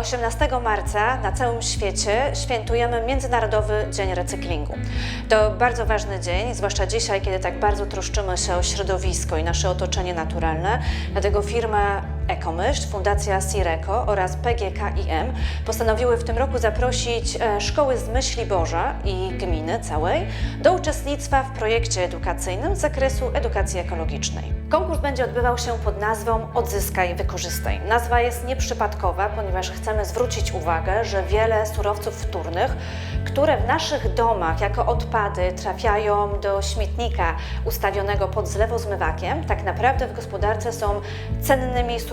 18 marca na całym świecie świętujemy Międzynarodowy Dzień Recyklingu. To bardzo ważny dzień, zwłaszcza dzisiaj, kiedy tak bardzo troszczymy się o środowisko i nasze otoczenie naturalne. Dlatego firma Ekomyśl, Fundacja Sireco oraz PGKiM postanowiły w tym roku zaprosić e, szkoły z Myśli Boża i gminy całej do uczestnictwa w projekcie edukacyjnym z zakresu edukacji ekologicznej. Konkurs będzie odbywał się pod nazwą Odzyskaj, wykorzystaj. Nazwa jest nieprzypadkowa, ponieważ chcemy zwrócić uwagę, że wiele surowców wtórnych, które w naszych domach jako odpady trafiają do śmietnika ustawionego pod zlewozmywakiem, tak naprawdę w gospodarce są cennymi surowcami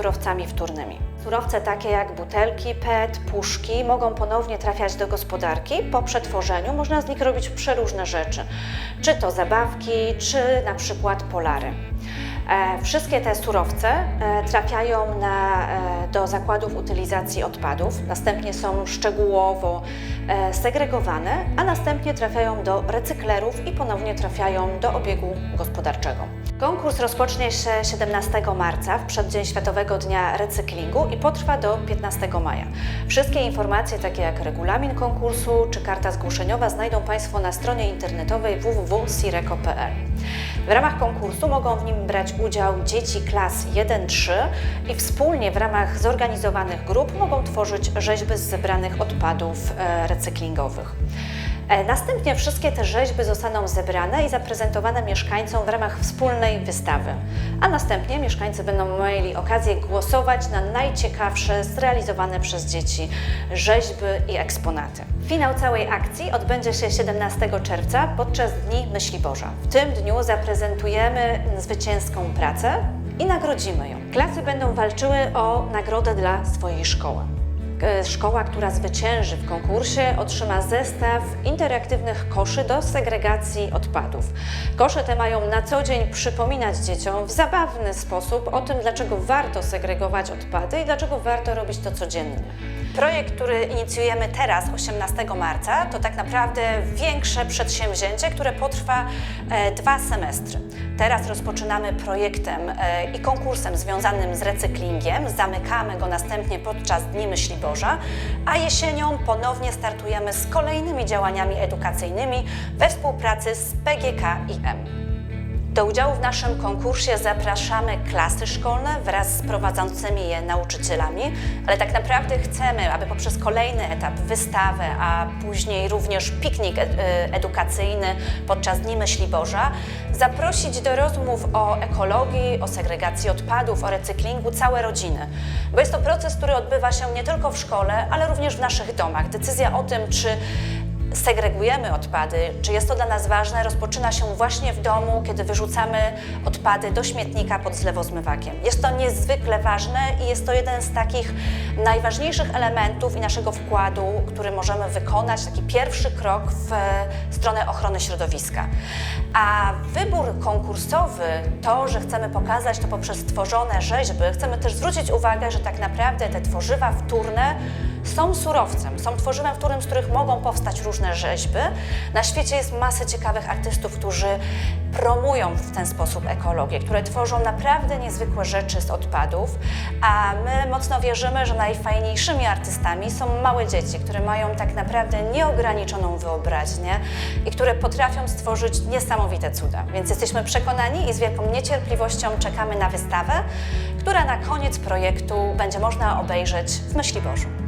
wtórnymi. Surowce takie jak butelki, PET, puszki mogą ponownie trafiać do gospodarki. Po przetworzeniu można z nich robić przeróżne rzeczy, czy to zabawki, czy na przykład polary. E, Wszystkie te surowce e, trafiają na, e, do zakładów utylizacji odpadów, następnie są szczegółowo segregowane, a następnie trafiają do recyklerów i ponownie trafiają do obiegu gospodarczego. Konkurs rozpocznie się 17 marca w przeddzień Światowego Dnia Recyklingu i potrwa do 15 maja. Wszystkie informacje, takie jak regulamin konkursu czy karta zgłoszeniowa, znajdą Państwo na stronie internetowej www.sireco.pl. W ramach konkursu mogą w nim brać udział dzieci klas 1-3 i wspólnie w ramach zorganizowanych grup mogą tworzyć rzeźby z zebranych odpadów e, recyklingowych. E, Następnie wszystkie te rzeźby zostaną zebrane i zaprezentowane mieszkańcom w ramach wspólnej wystawy, a następnie mieszkańcy będą mieli okazję głosować na najciekawsze zrealizowane przez dzieci rzeźby i eksponaty. Finał całej akcji odbędzie się 17 czerwca podczas Dni Myśli Boża. W tym dniu zaprezentujemy zwycięską pracę i nagrodzimy ją. Klasy będą walczyły o nagrodę dla swojej szkoły. E, Szkoła, która zwycięży w konkursie, otrzyma zestaw interaktywnych koszy do segregacji odpadów. Kosze te mają na co dzień przypominać dzieciom w zabawny sposób o tym, dlaczego warto segregować odpady i dlaczego warto robić to codziennie. Projekt, który inicjujemy teraz, 18 marca, to tak naprawdę większe przedsięwzięcie, które potrwa e, dwa semestry. Teraz rozpoczynamy projektem e, i konkursem związanym z recyklingiem, zamykamy go następnie podczas Dni Myśli Boża, a jesienią ponownie startujemy z kolejnymi działaniami edukacyjnymi we współpracy z PGKiM. Do udziału w naszym konkursie zapraszamy klasy szkolne wraz z prowadzącymi je nauczycielami, ale tak naprawdę chcemy, aby poprzez kolejny etap, wystawę, a później również piknik e- edukacyjny podczas Dni Myśli Boża, zaprosić do rozmów o ekologii, o segregacji odpadów, o recyklingu całe rodziny. Bo jest to proces, który odbywa się nie tylko w szkole, ale również w naszych domach. Decyzja o tym, czy segregujemy odpady, czy jest to dla nas ważne, rozpoczyna się właśnie w domu, kiedy wyrzucamy odpady do śmietnika pod zlewozmywakiem. Jest to niezwykle ważne i jest to jeden z takich najważniejszych elementów i naszego wkładu, który możemy wykonać, taki pierwszy krok w e, stronę ochrony środowiska. A wybór konkursowy, to, że chcemy pokazać to poprzez tworzone rzeźby, chcemy też zwrócić uwagę, że tak naprawdę te tworzywa wtórne są surowcem, są tworzywem wtórnym, z których mogą powstać różne rzeźby. Na świecie jest masę ciekawych artystów, którzy promują w ten sposób ekologię, które tworzą naprawdę niezwykłe rzeczy z odpadów, a my mocno wierzymy, że najfajniejszymi artystami są małe dzieci, które mają tak naprawdę nieograniczoną wyobraźnię i które potrafią stworzyć niesamowite cuda. Więc jesteśmy przekonani i z wielką niecierpliwością czekamy na wystawę, która na koniec projektu będzie można obejrzeć w Myśli Bożu.